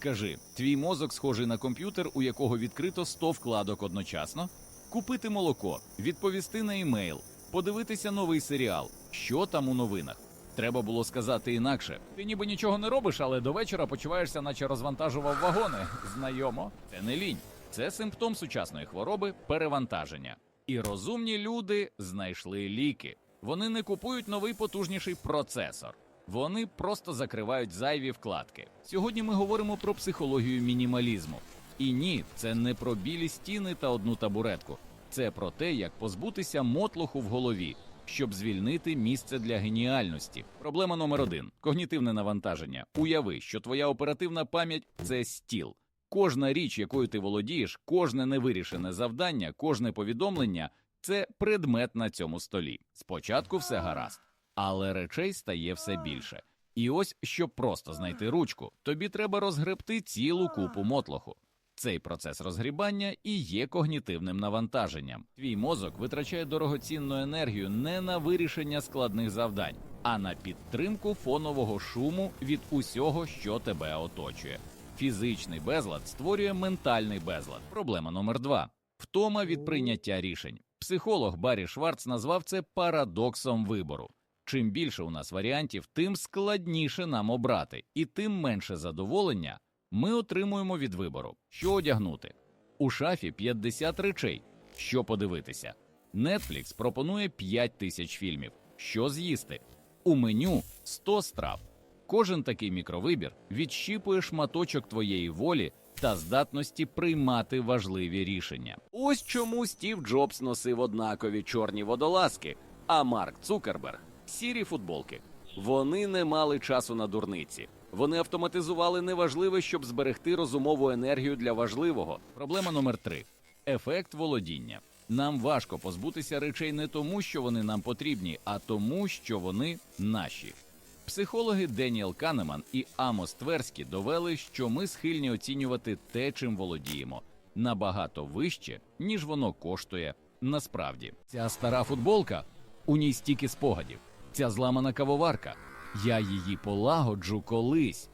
Скажи, твій мозок схожий на комп'ютер, у якого відкрито 100 вкладок одночасно? Купити молоко, відповісти на емейл, подивитися новий серіал. Що там у новинах? Треба було сказати інакше. Ти ніби нічого не робиш, але до вечора почуваєшся, наче розвантажував вагони. Знайомо, це не лінь. Це симптом сучасної хвороби перевантаження. І розумні люди знайшли ліки. Вони не купують новий потужніший процесор. Вони просто закривають зайві вкладки. Сьогодні ми говоримо про психологію мінімалізму. І ні, це не про білі стіни та одну табуретку. Це про те, як позбутися мотлоху в голові, щоб звільнити місце для геніальності. Проблема номер один когнітивне навантаження. Уяви, що твоя оперативна пам'ять це стіл. Кожна річ, якою ти володієш, кожне невирішене завдання, кожне повідомлення це предмет на цьому столі. Спочатку все гаразд, але речей стає все більше. І ось, щоб просто знайти ручку, тобі треба розгребти цілу купу мотлоху. Цей процес розгрібання і є когнітивним навантаженням. Твій мозок витрачає дорогоцінну енергію не на вирішення складних завдань, а на підтримку фонового шуму від усього, що тебе оточує. Фізичний безлад створює ментальний безлад. Проблема номер два втома від прийняття рішень. Психолог Баррі Шварц назвав це парадоксом вибору. Чим більше у нас варіантів, тим складніше нам обрати, і тим менше задоволення ми отримуємо від вибору, що одягнути. У шафі 50 речей, що подивитися. Netflix пропонує 5 тисяч фільмів, що з'їсти. У меню 100 страв. Кожен такий мікровибір відщіпує шматочок твоєї волі та здатності приймати важливі рішення. Ось чому Стів Джобс носив однакові чорні водолазки, а Марк Цукерберг сірі футболки. Вони не мали часу на дурниці. Вони автоматизували неважливе, щоб зберегти розумову енергію для важливого. Проблема номер три ефект володіння. Нам важко позбутися речей не тому, що вони нам потрібні, а тому, що вони наші. Психологи Деніел Канеман і Амос Тверські довели, що ми схильні оцінювати те, чим володіємо, набагато вище, ніж воно коштує. Насправді, ця стара футболка у ній стільки спогадів, ця зламана кавоварка. Я її полагоджу колись.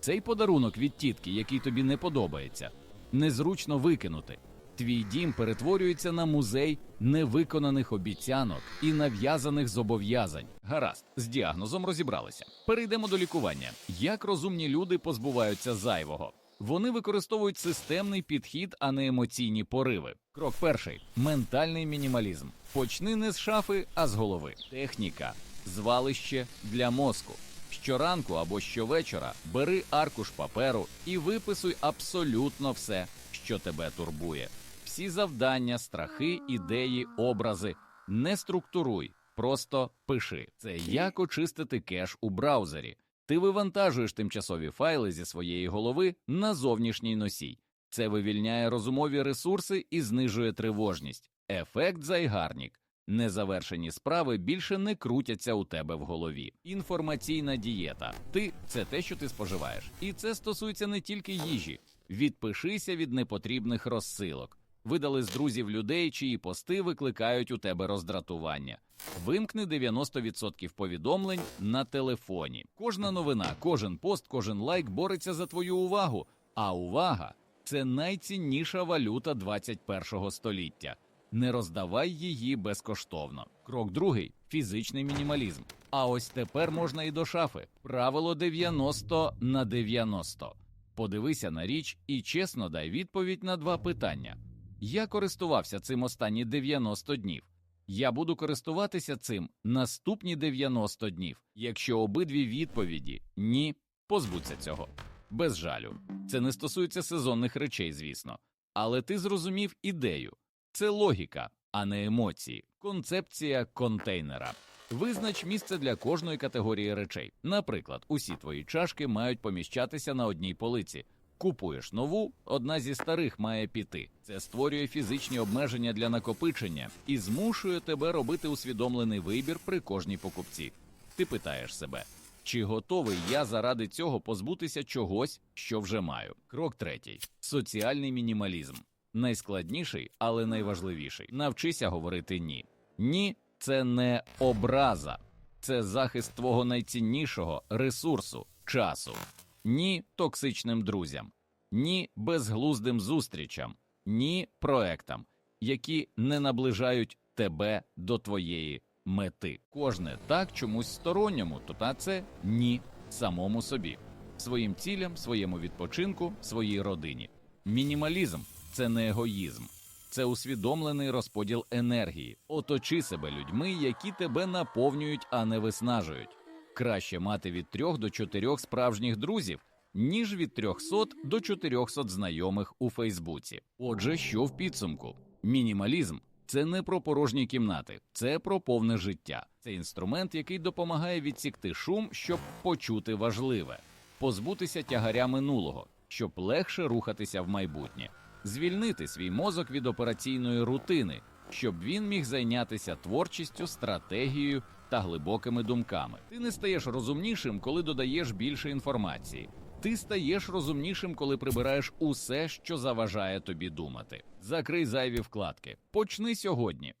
Цей подарунок від тітки, який тобі не подобається, незручно викинути. Твій дім перетворюється на музей невиконаних обіцянок і нав'язаних зобов'язань. Гаразд, з діагнозом розібралися. Перейдемо до лікування. Як розумні люди позбуваються зайвого? Вони використовують системний підхід, а не емоційні пориви. Крок перший ментальний мінімалізм. Почни не з шафи, а з голови. Техніка, звалище для мозку. Щоранку або щовечора бери аркуш паперу і виписуй абсолютно все, що тебе турбує. Всі завдання, страхи, ідеї, образи. Не структуруй, просто пиши. Це як очистити кеш у браузері. Ти вивантажуєш тимчасові файли зі своєї голови на зовнішній носій. Це вивільняє розумові ресурси і знижує тривожність. Ефект зайгарнік. Незавершені справи більше не крутяться у тебе в голові. Інформаційна дієта. Ти це те, що ти споживаєш. І це стосується не тільки їжі. Відпишися від непотрібних розсилок. Видали з друзів людей, чиї пости викликають у тебе роздратування. Вимкни 90% повідомлень на телефоні. Кожна новина, кожен пост, кожен лайк бореться за твою увагу. А увага це найцінніша валюта 21 століття. Не роздавай її безкоштовно. Крок другий фізичний мінімалізм. А ось тепер можна і до шафи. Правило 90 на 90. Подивися на річ і чесно дай відповідь на два питання. Я користувався цим останні 90 днів. Я буду користуватися цим наступні 90 днів. Якщо обидві відповіді ні, позбудься цього. Без жалю. Це не стосується сезонних речей, звісно. Але ти зрозумів ідею. Це логіка, а не емоції. Концепція контейнера. Визнач місце для кожної категорії речей. Наприклад, усі твої чашки мають поміщатися на одній полиці. Купуєш нову, одна зі старих має піти. Це створює фізичні обмеження для накопичення і змушує тебе робити усвідомлений вибір при кожній покупці. Ти питаєш себе, чи готовий я заради цього позбутися чогось, що вже маю? Крок третій: соціальний мінімалізм. Найскладніший, але найважливіший. Навчися говорити ні. Ні, це не образа, це захист твого найціннішого ресурсу часу. ні токсичним друзям, ні безглуздим зустрічам, ні проектам, які не наближають тебе до твоєї мети. Кожне так чомусь сторонньому, то та це ні самому собі, своїм цілям, своєму відпочинку, своїй родині. Мінімалізм це не егоїзм, це усвідомлений розподіл енергії. Оточи себе людьми, які тебе наповнюють, а не виснажують. Краще мати від трьох до чотирьох справжніх друзів, ніж від 300 до 400 знайомих у Фейсбуці. Отже, що в підсумку? Мінімалізм це не про порожні кімнати, це про повне життя. Це інструмент, який допомагає відсікти шум, щоб почути важливе, позбутися тягаря минулого, щоб легше рухатися в майбутнє, звільнити свій мозок від операційної рутини, щоб він міг зайнятися творчістю, стратегією та глибокими думками. Ти не стаєш розумнішим, коли додаєш більше інформації. Ти стаєш розумнішим, коли прибираєш усе, що заважає тобі думати. Закрий зайві вкладки. Почни сьогодні.